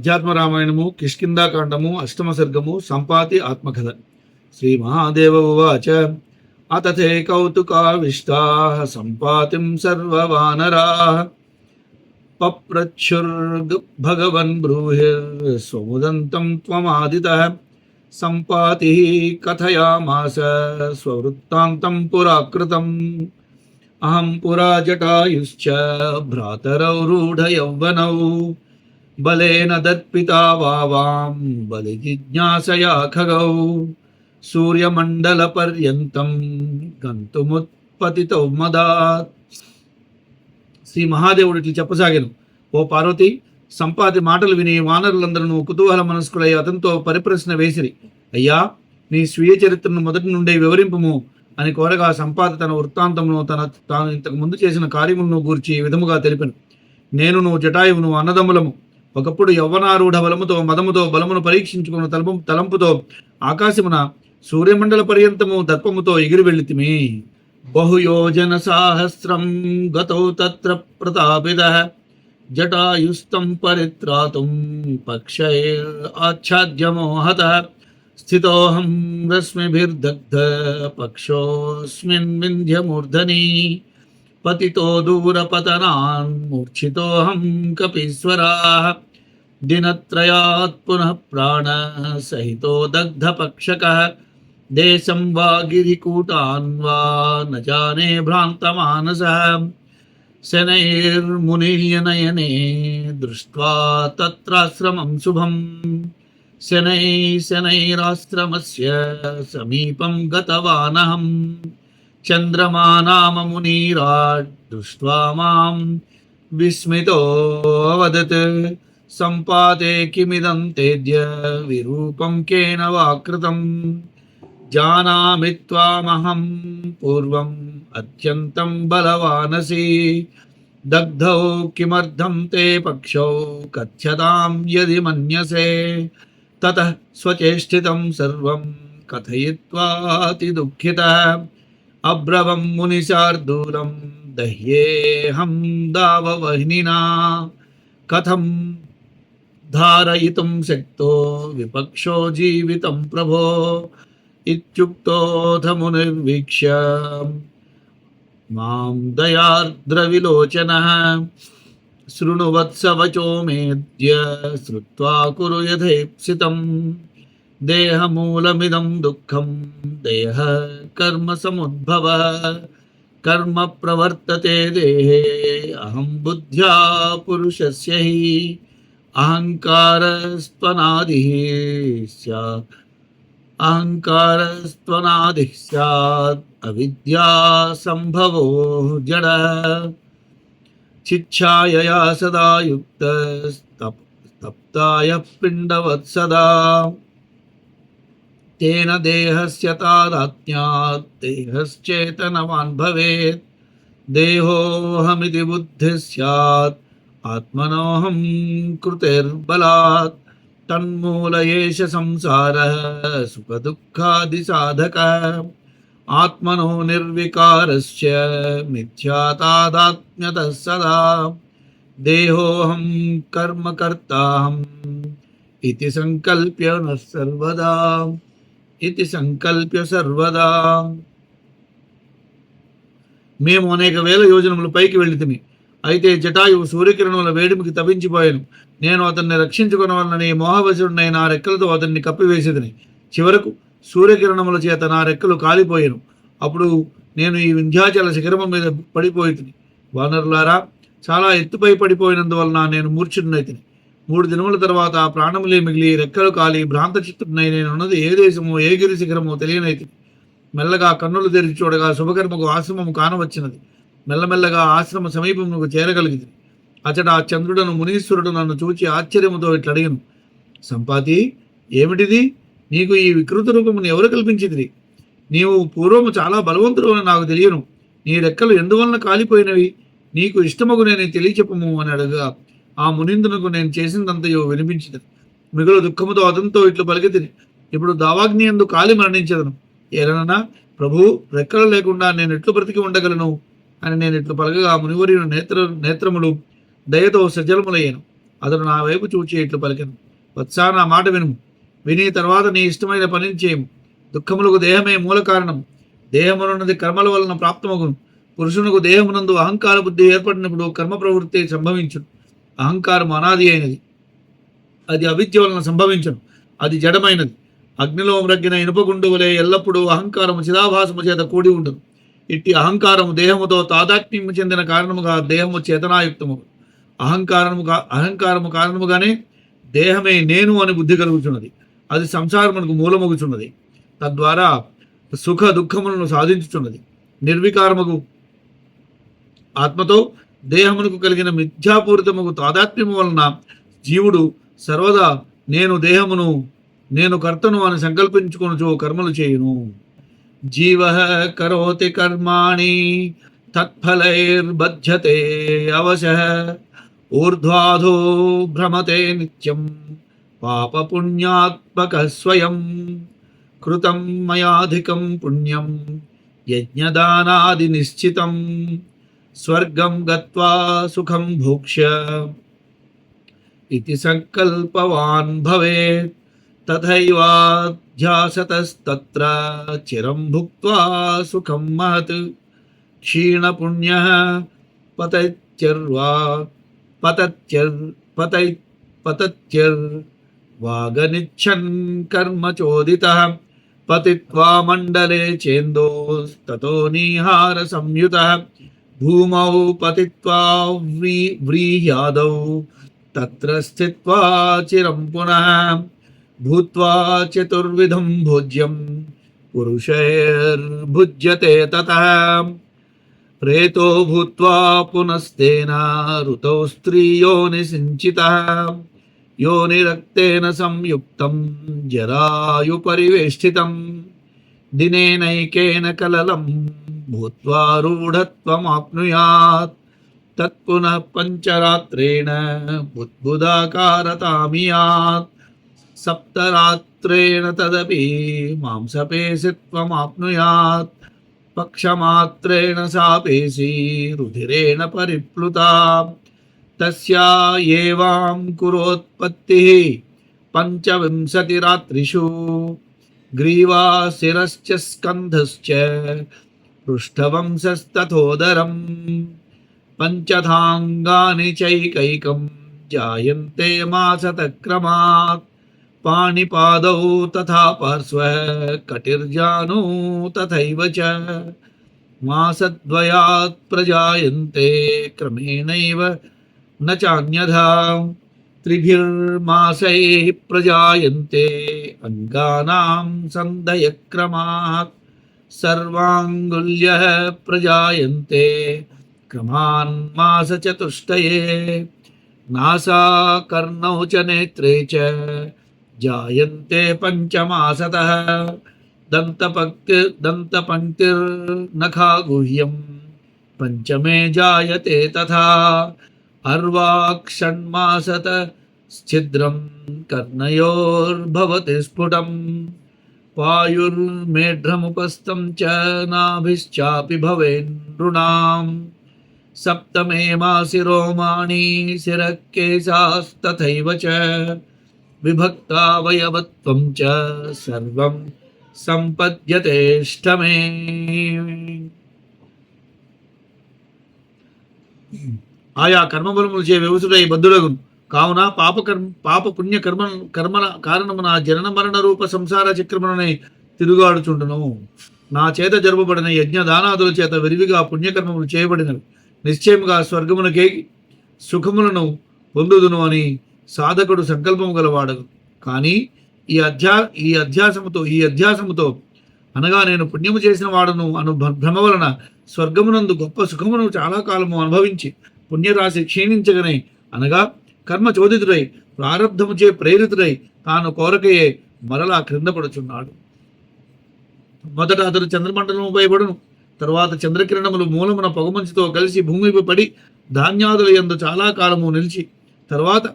అధ్యాత్మ రామాయణము కిష్కిందాకాండము అష్టమ సర్గము సంపాతి ఆత్మకథ శ్రీ మహాదేవ ఉవాచ అతతే కౌతుకావిష్టా సంపాతిం సర్వవానరా పప్రచ్చుర్గ్ భగవన్ బ్రూహిర్ స్వముదంతం త్వమాదిత సంపాతి కథయామాస స్వవృత్తాంతం పురాకృతం అహం పురా జటాయుశ్చ భ్రాతరౌ రూఢయౌవనౌ బలేన దత్పితా వావాం బలి జిజ్ఞాసయా ఖగౌ సూర్యమండల పర్యంతం గంతుముత్పతితో మదాత్. శ్రీ మహాదేవుడు ఇట్లు చెప్పసాగాను. ఓ పార్వతి సంపాతి మాటలు విని వానరులందరూ కుతూహల మనస్కులై అతనితో పరిప్రశ్న వేసిరి. అయ్యా నీ స్వీయ చరిత్రను మొదటి నుండే వివరింపము అని కోరగా సంపాద తన వృత్తాంతమును తన తాను ఇంతకు ముందు చేసిన కార్యములను గూర్చి విధముగా తెలిపాను. నేను నువ్వు జటాయువును అన్నదమ్ములము. ఒకప్పుడు యవ్వనారూఢ బలముతో మదముతో బలమును పరీక్షించుకున్న తలపు తలంపుతో ఆకాశమున సూర్యమండల పర్యంతము దర్పముతో ఎగిరి వెళ్ళితిమి. బహుయోజన సాహస్రం గతౌ తత్ర ప్రతాపిద జటాయుస్తం పరిత్రాతుం పక్షైర్ ఆచ్ఛాద్యమోహత స్థితోహం రశ్మిభిర్దగ్ధ పక్షోస్మిన్ వింధ్యమూర్ధని पतितो दूरपतनान् मूर्छितोऽहं कपीश्वराः। दिनत्रयात् पुनः प्राणसहितो दग्धपक्षकः। देशं वा गिरिकूटान् वा न जाने भ्रान्तमानसः। शनैर्मुनिर्यनयने दृष्ट्वा तत्राश्रमं शुभम्। शनैः शनैराश्रमस्य समीपं गतवानहम्। चंद्रमा नाम मुनीराट् दृष्ट्वा माँ विस्मितोऽवदत् सम्पाते किमिदं तेद्य, विरूपं केन वाकृतं। जानामि त्वामहं पूर्वम् अत्यन्तं बलवानसि। दग्धौ किमर्थं ते पक्षौ, कथ्यतां यदि मन्यसे। ततः स्वचेष्टितं सर्वं कथयित्वा कथयित्वातिदुःखितः अब्रवं मुनिशार्दूलं दह्येहम दाववह्निना। कथम धारयितुं शक्तो विपक्षो जीवितं प्रभो इत्युक्तोऽथ मुनिर्वीक्ष्य। माँ दयार्द्रविलोचनः शृणुवत्सवचो मेद्य श्रुत्वा कुरु यथेप्सितम्। देहमूलमिदं दुःखं, देह कर्म समुद्भव, कर्म प्रवर्तते देहे, अहं बुद्ध्या पुरुषस्य हि, अहङ्कारस्त्वनादिः स्यात्। अहङ्कारस्त्वनादिः स्यात्, अविद्या अविद्यासम्भवो जड। शिक्षायया सदा युक्तस्तप्तायः पिण्डवत्सदा तेन देहस्य तादात्म्यात्, देहश्चेतनवान् भवेत्। देहोऽहमिति बुद्धिः स्यात्, आत्मनोऽहं कृतिर्बलात्। तन्मूल एष संसारः, सुखदुःखादिसाधकः। आत्मनो निर्विकारस्य, मिथ्या तादात्म्यतः सदा। देहोऽहं कर्मकर्ताहम् इति सङ्कल्प्य नः सर्वदा। ఇది సంకల్ప్య సర్వదా మేము అనేక వేల యోజనములు పైకి వెళ్ళితిమి అయితే జటాయువు సూర్యకిరణముల వేడిమికి తపించిపోయాను నేను అతన్ని రక్షించుకునవలనని మోహవశుడినై నా రెక్కలతో అతన్ని కప్పివేసేదని చివరకు సూర్యకిరణముల చేత నా రెక్కలు కాలిపోయాను. అప్పుడు నేను ఈ వింధ్యాచల శిఖరము మీద పడిపోయితిని వానరులారా చాలా ఎత్తుపై పడిపోయినందువలన నేను మూర్ఛుడినైతిని మూడు దినముల తర్వాత ప్రాణములే మిగిలి రెక్కలు కాలి భ్రాంత చిత్తుడినై నేనున్నది ఏ దేశమో ఏ గిరి శిఖరమో తెలియనైతి మెల్లగా కన్నులు తెరిచి చూడగా శుభకర్మకు ఆశ్రమము కానవచ్చినది. మెల్లమెల్లగా ఆశ్రమ సమీపమునకు చేరగలిగింది అచట ఆ చంద్రుడను మునీశ్వరుడు నన్ను చూచి ఆశ్చర్యముతో ఇట్లా అడిగను సంపాతి ఏమిటిది? నీకు ఈ వికృత రూపమును ఎవరు కల్పించింది నీవు పూర్వము చాలా బలవంతుడు అని నాకు తెలియను. నీ రెక్కలు ఎందువలన కాలిపోయినవి? నీకు ఇష్టమగు నేను తెలియచెప్పము అని అడగా ఆ మునిందునకు నేను చేసిందంతయో వినిపించింది మిగులు దుఃఖముతో అతనితో ఇట్లు పలికితిని. ఇప్పుడు దావాగ్ని ఎందు కాలి మరణించదను. ఏలనన్నా ప్రభు రెక్కలు లేకుండా నేను ఎట్లు బ్రతికి ఉండగలను? అని నేను ఇట్లు పలకగా మునివరి నేత్ర నేత్రములు దయతో సజ్జలములయ్యాను. అతను నా వైపు చూచి ఇట్లు పలికను. వత్సా నా మాట వినుము. విని తర్వాత నీ ఇష్టమైన పనిని చేయము. దుఃఖములకు దేహమే మూల కారణం దేహమునున్నది కర్మల వలన ప్రాప్తమగును. పురుషునకు దేహమునందు అహంకార బుద్ధి ఏర్పడినప్పుడు కర్మ ప్రవృత్తి సంభవించును. అహంకారం అనాది అయినది. అది అవిద్య వలన సంభవించను. అది జడమైనది. అగ్నిలో మ్రగ్గిన ఇనుపగుండు వలె ఎల్లప్పుడూ అహంకారము చిదాభాసము చేత కూడి ఉండును. ఇట్టి అహంకారము దేహముతో తాదాత్మ్యము చెందిన కారణముగా దేహము చేతనాయుక్తము అహంకారముగా అహంకారము కారణముగానే దేహమే నేను అని బుద్ధి కలుగుతున్నది అది సంసారమునకు మూలమగుచున్నది. తద్వారా సుఖ దుఃఖములను సాధించుచున్నది. నిర్వికారముకు ఆత్మతో దేహమునకు కలిగిన మిథ్యాపూరితముకు తాదాత్మ్యము వలన జీవుడు సర్వదా నేను దేహమును నేను కర్తను అని సంకల్పించుకొనుచు కర్మలు చేయును. జీవ కరోతి కర్మాణి తత్ఫలైర్బధ్యతే అవశ ఊర్ధ్వాధో భ్రమతే నిత్యం పాపపుణ్యాత్మక స్వయం కృతం మయాధికం పుణ్యం యజ్ఞదానాది నిశ్చితం. स्वर्गं गत्वा सुखं भोक्ष्य। इति सङ्कल्पवान् भवेत्। तथैवाध्यासतस्तत्र चिरं भुक्त्वा सुखं महत्। क्षीणपुण्यः पतत्यर्वा पतत्यर् पतै पतत्यर्वागनिच्छन् कर्म चोदितः। पतित्वा मण्डले चेन्दोस्ततो नीहारसंयुतः। భూమౌ పతిత్వా వ్రీ వ్రీహ్యాదౌ తత్ర స్థిత్వా చిరం పునః భూత్వా చతుర్విధం భోజ్యం పురుషైర్భుజ్యతే తత ప్రేతో భూత్వా పునస్తేన ఋతౌ స్త్రీయోని సించిత యోనిరక్తేన సంయుక్తం జరాయు పరివేష్టితం దినేనైకేన కలలం भूत्वा रूढत्वमाप्नुयात् तत्पुनः पञ्चरात्रेण बुद्बुदाकारतामियात्। सप्तरात्रेण तदपि मांसपेशित्वमाप्नुयात्। पक्षमात्रेण सा पेशी रुधिरेण परिप्लुता। तस्या एवां कुरोत्पत्तिः पञ्चविंशतिरात्रिषु। ग्रीवा शिरश्च स्कन्धश्च पृष्ठवंशस्तथोदरम्। पञ्चधाङ्गानि चैकैकं जायन्ते मासतक्रमात्। पाणिपादौ तथा पार्श्वः कटिर्जानौ तथैव च। मासद्वयात् प्रजायन्ते क्रमेणैव। न चान्यथा। त्रिभिर्मासैः प्रजायन्ते अङ्गानां सन्धयक्रमात्। सर्वाङ्गुल्यः प्रजायन्ते। क्रमान् मासचतुष्टये। नासाकर्णौ च नेत्रे च जायन्ते पञ्चमासतः। दन्तपङ्क्ति दन्तपङ्क्तिर्नखा गुह्यं पञ्चमे जायते तथा। अर्वाक्षण्मासत। छिद्रं कर्णयोर्भवति स्फुटम्। पायुर्मेढ्रमुपस्थं च नाभिश्चापि भवेन्नृणाम् सप्तमे मासि रोमाणि शिरः केशास्तथैव च विभक्तावयवत्वं च सर्वं सम्पद्यतेष्टमे ఆయా కర్మబలములు చే వ్యవసుడై బద్ధుడగును కావున పాపకర్మ పాప పుణ్య కర్మ కర్మల కారణమున జనన మరణ రూప సంసార చక్రమునై తిరుగాడుచుండును. నా చేత జరుపబడిన యజ్ఞ దానాదుల చేత విరివిగా పుణ్యకర్మములు చేయబడినవి. నిశ్చయముగా స్వర్గమునకే సుఖములను పొందుదును అని సాధకుడు సంకల్పము గలవాడదు కానీ ఈ అధ్యా ఈ అధ్యాసముతో ఈ అధ్యాసముతో అనగా నేను పుణ్యము చేసిన వాడును అను భ్రమ వలన స్వర్గమునందు గొప్ప సుఖమును చాలా కాలము అనుభవించి పుణ్యరాశి క్షీణించగనే అనగా కర్మ చోదితుడై ప్రారంధముచే ప్రేరితుడై తాను కోరకయే మరలా క్రిందపడుచున్నాడు మొదట అతడు చంద్రమండలము భయపడును తరువాత చంద్రకిరణములు మూలమున పొగమంచుతో కలిసి భూమిపై పడి ధాన్యాదుల యందు చాలా కాలము నిలిచి తర్వాత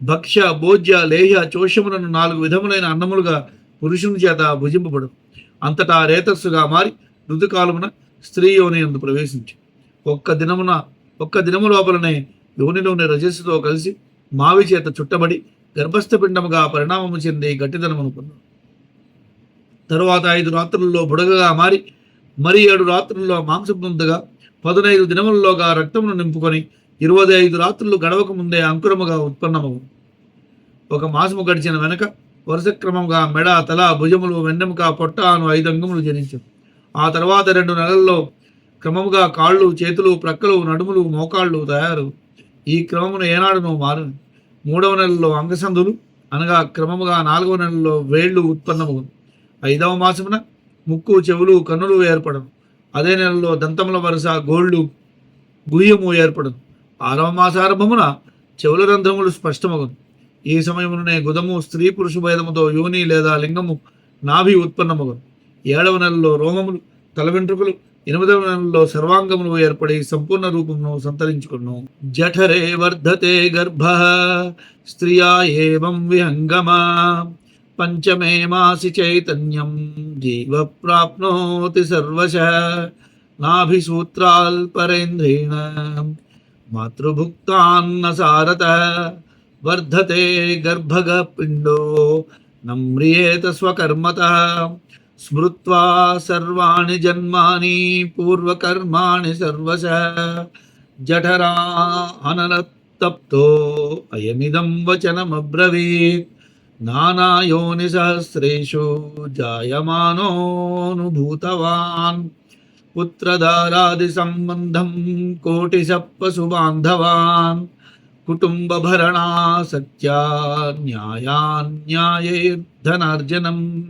భక్ష్య భోజ్య లేహ్య చోషములను నాలుగు విధములైన అన్నములుగా పురుషుని చేత భుజింపబడు. అంతటా రేతస్సుగా మారి ఋతుకాలమున స్త్రీ యోని ఎందు ప్రవేశించి ఒక్క దినమున ఒక్క దినము లోపలనే యోనిలోని రజస్సుతో కలిసి మావి చేత చుట్టబడి గర్భస్థ పిండముగా పరిణామము చెంది గట్టిదనమనుకున్నాడు తరువాత ఐదు రాత్రుల్లో బుడగగా మారి మరి ఏడు రాత్రుల్లో మాంసముందుగా పదునైదు దినముల్లోగా రక్తమును నింపుకొని ఇరవై ఐదు రాత్రులు గడవక ముందే అంకురముగా ఉత్పన్నమవు ఒక మాసము గడిచిన వెనక వరుస క్రమంగా మెడ తల భుజములు వెన్నెముక పొట్ట అను ఐదు అంగములు జనించు ఆ తర్వాత రెండు నెలల్లో క్రమముగా కాళ్ళు చేతులు ప్రక్కలు నడుములు మోకాళ్ళు తయారు ఈ క్రమమును ఏనాడును మారు మూడవ నెలలో అంగసందులు అనగా క్రమముగా నాలుగవ నెలలో వేళ్ళు ఉత్పన్నము ఐదవ మాసమున ముక్కు చెవులు కన్నులు ఏర్పడను. అదే నెలలో దంతముల వరుస గోళ్ళు గుయ్యము ఏర్పడను. ఆరవ మాసారంభమున చెవుల రంధ్రములు స్పష్టమగును. ఈ సమయముననే గుదము స్త్రీ పురుష భేదముతో యోని లేదా లింగము నాభి ఉత్పన్నమగును. ఏడవ నెలలో రోమములు తల వెంట్రుకలు ఎనిమిదవ నెలలో సర్వాంగములు ఏర్పడి సంపూర్ణ రూపమును సంతరించుకును. జఠరే వర్ధతే గర్భ స్త్రియా ఏవం విహంగమా. పంచమే మాసి చైతన్యం జీవ ప్రాప్నోతి సర్వశ నాభిసూత్రాల్పరేంద్రేణ మాతృభుక్తాన్న సారత వర్ధతే గర్భగ పిండో నమ్రియేత స్వకర్మత. स्मृत्वा सर्वाणि जन्मानि पूर्वकर्माणि सर्वश। जठरा अननत्तप्तो अयमिदं वचनमब्रवीत्। नानायोनिसहस्रेषु जायमानोऽनुभूतवान्। पुत्रधारादिसम्बन्धं कोटिशपशुबान्धवान् कुटुम्बभरणा सत्या न्यायान्यायैर्धनार्जनम्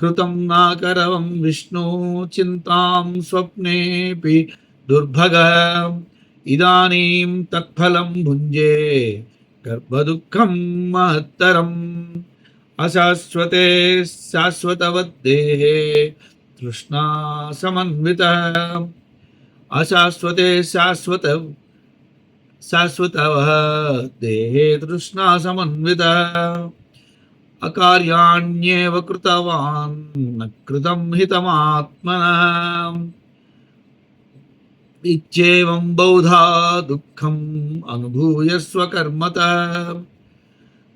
कृतं नाकरवं विष्णु चिन्तां स्वप्नेऽपि दुर्भग। इदानीं तत्फलं भुञ्जे गर्भदुःखं महत्तरम्। अशाश्वते शाश्वतवद्देहे तृष्णा समन्वितः। अशाश्वते शाश्वत शाश्वतवः देहे तृष्णा समन्वितः। अकार्याण्येव कृतवान्, न कृतं हितमात्मनः। इत्येवं दुःखम् अनुभूय स्वकर्मतः।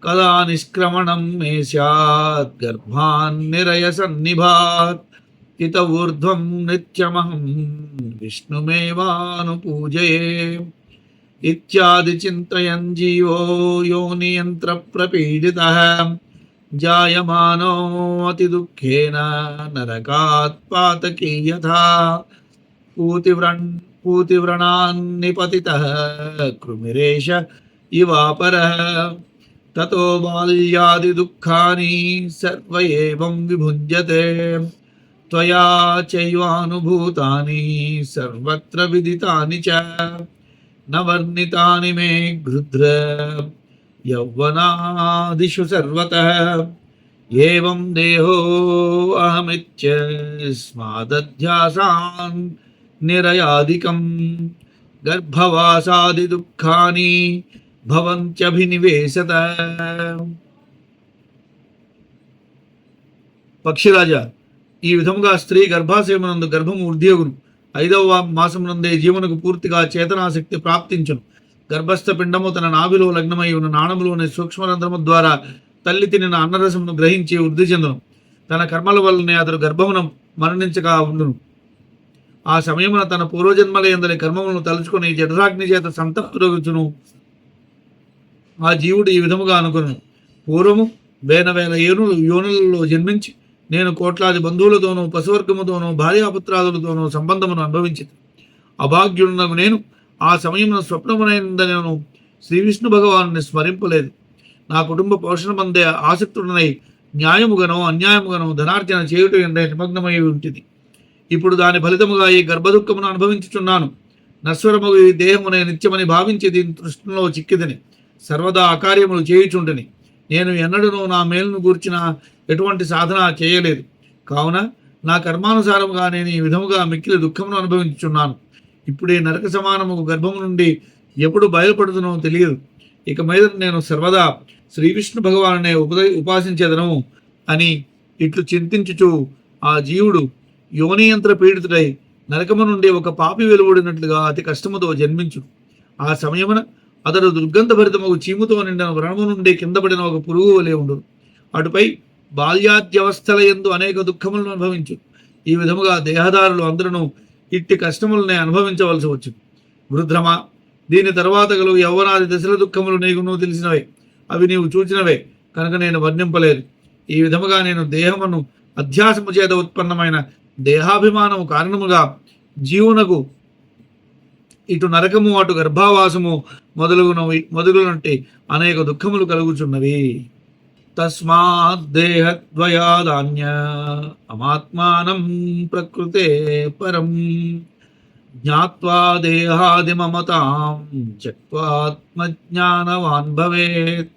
कदा निष्क्रमणं मे स्यात् गर्भान्निरयसन्निभात् तितवूर्ध्वं नित्यमहं विष्णुमेवानुपूजये। इत्यादि चिन्तयन् जीवो योनियन्त्रप्रपीडितः। जायमानो अतिदुःखेन नरकात् पातकी यथा पूतिव्रन् पूतिव्रणान्निपतितः कृमिरेश इवापरः ततो बाल्यादिदुःखानि सर्व एवं विभुञ्जते। त्वया चैवानुभूतानि सर्वत्र विदितानि च। न वर्णितानि मे गृध्र। త్వయా చైవానుభూతాని సర్వత్ర విదితాని చ న వర్ణితాని మే గృధ్ర యౌవనాదిషు సర్వతः ఏవం దేహో అహమిత్యస్మాదధ్యాసాన్ నిరయాదికం గర్భవాసాది దుఃఖాని భవంత్యభినివేశత పక్షిరాజా ఈ విధముగా స్త్రీ గర్భాశయమునందు గర్భము వృద్ధియగును ఐదవ మాసమునందే జీవనకు పూర్తిగా చేతనాశక్తి ప్రాప్తించును గర్భస్థ పిండము తన నాభిలో లగ్నమై ఉన్న నాణములోని సూక్ష్మరంధ్రము ద్వారా తల్లి తినిన అన్నరసమును గ్రహించి వృద్ధి చెందును. తన కర్మల వల్లనే అతడు గర్భమున మరణించగా ఉండును. ఆ సమయమున తన పూర్వజన్మల ఎందరి కర్మములను తలుచుకొని జఠరాగ్ని చేత సంతప్తురగుచును. ఆ జీవుడు ఈ విధముగా అనుకును. పూర్వము వేల వేల ఏనులు యోనులలో జన్మించి నేను కోట్లాది బంధువులతోనూ పశువర్గముతోనూ భార్యాపుత్రాదులతోనూ సంబంధమును అనుభవించింది అభాగ్యుడునకు నేను ఆ సమయంలో స్వప్నమునైందనను శ్రీ విష్ణు భగవాను స్మరింపలేదు. నా కుటుంబ పోషణ మందే ఆసక్తుడనై న్యాయముగనో అన్యాయముగనో ధనార్జన చేయుట ఎందే నిమగ్నమై ఉంటుంది. ఇప్పుడు దాని ఫలితముగా ఈ గర్భదుఃఖమును అనుభవించుచున్నాను. నశ్వరముగు ఈ దేహమునే నిత్యమని భావించి దీని దృష్టిలో చిక్కిదని సర్వదా అకార్యములు చేయుచుండని నేను ఎన్నడూనూ నా మేలును గూర్చిన ఎటువంటి సాధన చేయలేదు. కావున నా కర్మానుసారముగా నేను ఈ విధముగా మిక్కిలి దుఃఖమును అనుభవించుచున్నాను. ఇప్పుడే నరక సమానము గర్భము నుండి ఎప్పుడు బయలుపడుతునో తెలియదు. ఇక మీద నేను సర్వదా శ్రీ విష్ణు భగవానునే ఉపద ఉపాసించేదను అని ఇట్లు చింతించుచు ఆ జీవుడు యోనియంత్ర పీడితుడై నరకము నుండి ఒక పాపి వెలువడినట్లుగా అతి కష్టముతో జన్మించు. ఆ సమయమున అతడు దుర్గంధభరితమగు చీముతో నిండిన వ్రణము నుండి కిందపడిన ఒక పురుగు వలె ఉండు అటుపై బాల్యాద్యవస్థల ఎందు అనేక దుఃఖములను అనుభవించు. ఈ విధముగా దేహదారులు అందరూ ఇట్టి కష్టములనే అనుభవించవలసి వచ్చు వృద్ధమా దీని తర్వాత గలుగు యవ్వనాది దశల దుఃఖములు నీకు నువ్వు తెలిసినవే. అవి నీవు చూచినవే. కనుక నేను వర్ణింపలేదు. ఈ విధముగా నేను దేహమును అధ్యాసము చేత ఉత్పన్నమైన దేహాభిమానము కారణముగా జీవునకు ఇటు నరకము అటు గర్భావాసము మొదలుగున మొదలుగునంటే అనేక దుఃఖములు కలుగుచున్నవి. तस्माद्देहद्वयादान्य अमात्मानं प्रकृते परं ज्ञात्वा देहादिममतां त्यक्त्वात्मज्ञानवान् भवेत्।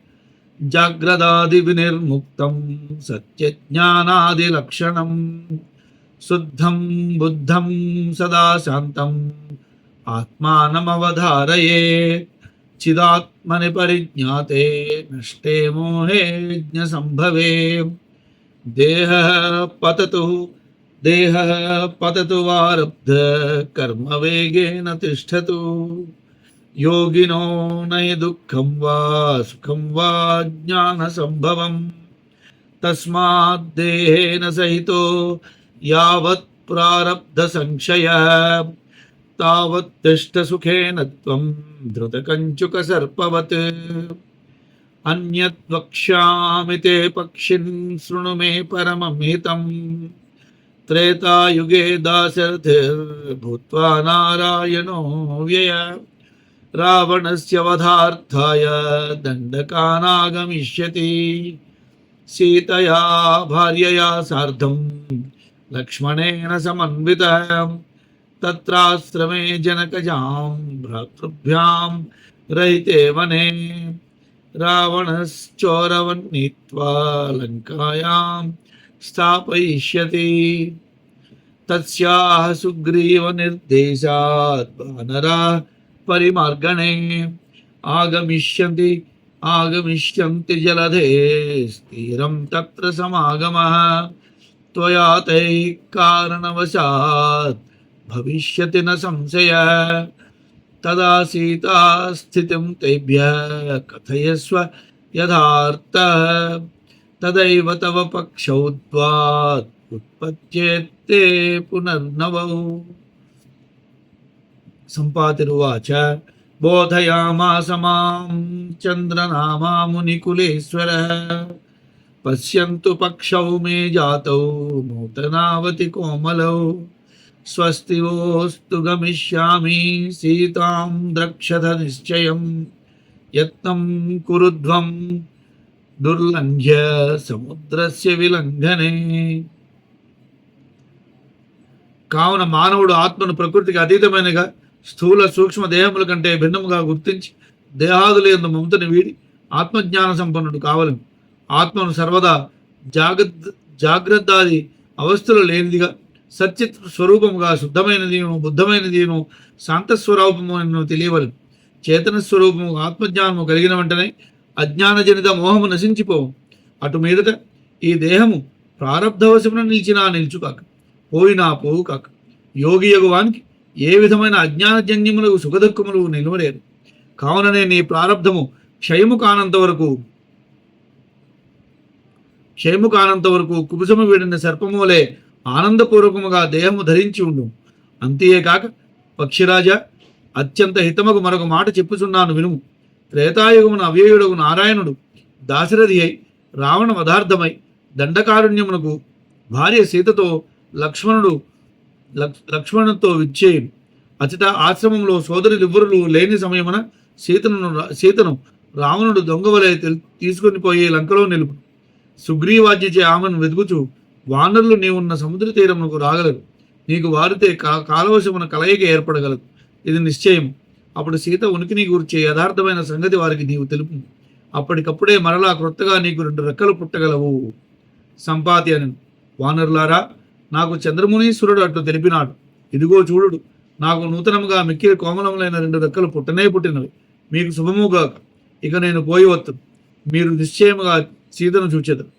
जाग्रदादिविनिर्मुक्तं सत्यज्ञानादिलक्षणं, शुद्धं बुद्धं सदा शान्तम् आत्मानमवधारयेत्। चिदात्मनि परिज्ञाते नष्टे मोहे यज्ञसम्भवे देह पततु देह पततु वारब्ध कर्म वेगेन तिष्ठतु। योगिनो नहि दुःखं वा सुखं वा ज्ञानसम्भवम् तस्माद्देहेन सहितो यावत् प्रारब्धसंशयः। तावत् तिष्ठसुखेन त्वं धृतकञ्चुकसर्पवत्। अन्यद्वक्ष्यामि ते पक्षिन् शृणु मे परममितम्। त्रेतायुगे दाशरथिर्भूत्वा नारायणो व्यय। रावणस्य वधार्थाय दण्डकानागमिष्यति। सीतया, भार्यया सार्धं लक्ष्मणेन समन्वितः तत्राश्रमे जनकजां भ्रातृभ्यां रहिते वने। रावणश्चोरवन्नीत्वा लङ्कायां स्थापयिष्यति। तस्याः सुग्रीवनिर्देशात् परिमार्गणे। आगमिष्यन्ति आगमिष्यन्ति जलधे स्थिरं तत्र समागमः। त्वया तैः कारणवशात् भविष्यति न संशयः। तदा सीता स्थितिं तेभ्यः कथयस्व यथार्थः। तदैव तव पक्षौ त्वात् उत्पद्येत्ते पुनर्नवौ। सम्पातिरुवाच, बोधयामास माँ चन्द्रनामा मुनिकुलेश्वरः। पश्यन्तु पक्षौ मे जातौ नूतनावति कोमलौ। స్వస్తివోస్తు గమిష్యామి సీతాం ద్రక్షథ నిశ్చయం యత్నం కురుధ్వం దుర్లంఘ్య సముద్రస్ విలంఘనే కావున మానవుడు ఆత్మను ప్రకృతికి అతీతమైనగా స్థూల సూక్ష్మ దేహముల కంటే భిన్నముగా గుర్తించి దేహాదులందు మమతని వీడి ఆత్మజ్ఞాన సంపన్నుడు కావలేము ఆత్మను సర్వదా జాగ్ర జాగ్రత్తాది అవస్థలు లేనిదిగా సత్యత్ స్వరూపముగా శుద్ధమైనదిను బుద్ధమైనదిను శాంతస్వరూపము తెలియవలం చేతన స్వరూపము ఆత్మజ్ఞానము కలిగిన వెంటనే అజ్ఞానజనిత మోహము నశించిపోవు. అటు మీదట ఈ దేహము ప్రారబ్ధవశమున నిలిచినా నిలుచుకాక పోయినా పోవు కాక యోగి యగువానికి ఏ విధమైన అజ్ఞానజన్యములకు సుఖదుఖములు నిలువలేరు కావుననే నీ ప్రారబ్ధము క్షయము కానంత వరకు క్షయము కానంత వరకు కుబుసము వీడిన సర్పములే ఆనందపూర్వకముగా దేహము ధరించి ఉండు. అంతేకాక పక్షిరాజా అత్యంత హితముకు మరొక మాట చెప్పుచున్నాను వినుము త్రేతాయుగమున అవ్యయుడగు నారాయణుడు దాశరథి అయి రావణ పదార్థమై దండకారుణ్యమునకు భార్య సీతతో లక్ష్మణుడు లక్ష్మణుతో విచ్చేయుడు అచట ఆశ్రమంలో సోదరులివ్వరులు లేని సమయమున సీతను సీతను రావణుడు దొంగవలే తెల్- తీసుకొని పోయి లంకలో నిలుపు. సుగ్రీవాజ్యచే ఆమెను వెతుకుచు వానరులు నీవున్న సముద్ర తీరమునకు రాగలరు. నీకు వారితే కా కాలవశమున కలయిక ఏర్పడగలదు. ఇది నిశ్చయం అప్పుడు సీత ఉనికిని గూర్చే యథార్థమైన సంగతి వారికి నీవు తెలుపు అప్పటికప్పుడే మరలా క్రొత్తగా నీకు రెండు రెక్కలు పుట్టగలవు. సంపాతి అని వానరులారా నాకు చంద్రమునీశ్వరుడు అట్లు తెలిపినాడు. ఇదిగో చూడుడు నాకు నూతనముగా మిక్కిలి కోమలములైన రెండు రెక్కలు పుట్టనే పుట్టినవి. మీకు శుభముగా ఇక నేను పోయి వత్తు మీరు నిశ్చయముగా సీతను చూచెదరు.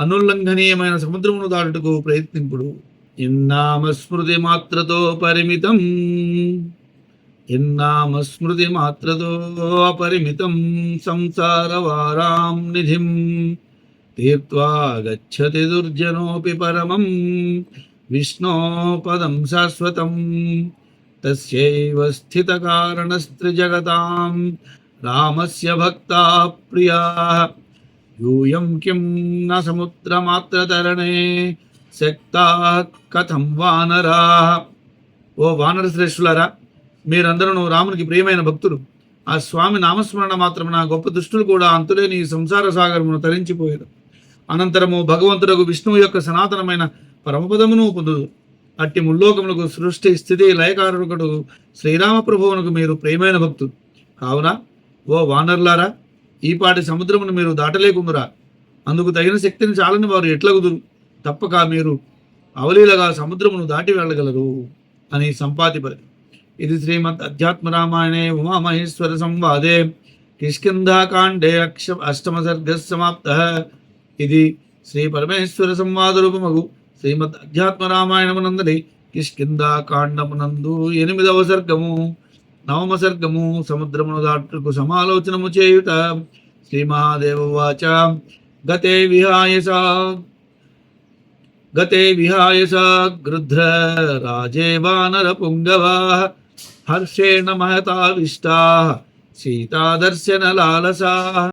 అనుల్లంఘనీయమైన సముద్రమును దాటుటకు ప్రయత్నింపుడు. ఇన్నామ స్మృతి మాత్రతో పరిమితం? ఎన్నామస్మృతిమాత్రతో అపరిమితం? సంసారవారాం నిధిం తీర్త్వా గచ్చతి దుర్జనోపి పరమం. విష్ణో పదం శాశ్వతం. తస్యైవ స్థితకారణస్త్రిజగతాం రామస్య భక్తా ప్రియా. యూయం కిం న సముద్రమాత్రతరణే శక్తా కథం వానరా. ఓ వానర శ్రేష్ఠులారా మీరందరూ రామునికి ప్రియమైన భక్తులు. ఆ స్వామి నామస్మరణ మాత్రమున గొప్ప దుష్టులు కూడా అంతులేని ఈ సంసార సాగరమును తరించిపోయారు అనంతరము భగవంతుడకు విష్ణువు యొక్క సనాతనమైన పరమపదమును పొందుదు అట్టి ముల్లోకములకు సృష్టి స్థితి లయకారుడు శ్రీరామ ప్రభువునకు మీరు ప్రియమైన భక్తులు. కావున ఓ వానర్లారా ఈపాటి సముద్రమును మీరు దాటలేకుందురా. అందుకు తగిన శక్తిని చాలని వారు ఎట్లగుదురు? తప్పక మీరు అవలీలగా సముద్రమును దాటి వెళ్ళగలరు అని సంపాతిపరి ఇది శ్రీమద్ అధ్యాత్మ రామాయణే ఉమామహేశ్వర సంవాదే. కిష్కింధాకాండే అక్ష అష్టమ సర్గ సమాప్త. ఇది శ్రీ పరమేశ్వర సంవాద రూపమగు శ్రీమద్ అధ్యాత్మ రామాయణమునందరి కిష్కింధాకాండమునందు ఎనిమిదవ సర్గము. నవమ సర్గము సముద్రమును దాటుకు సమాలోచనము చేయుట. శ్రీ మహాదేవ వాచ గతే విహాయస. గతే విహాయస. గృధ్ర రాజే వానర పుంగవా. హర్షేణ మహతావిష్టా. సీతాదర్శన లాలసా.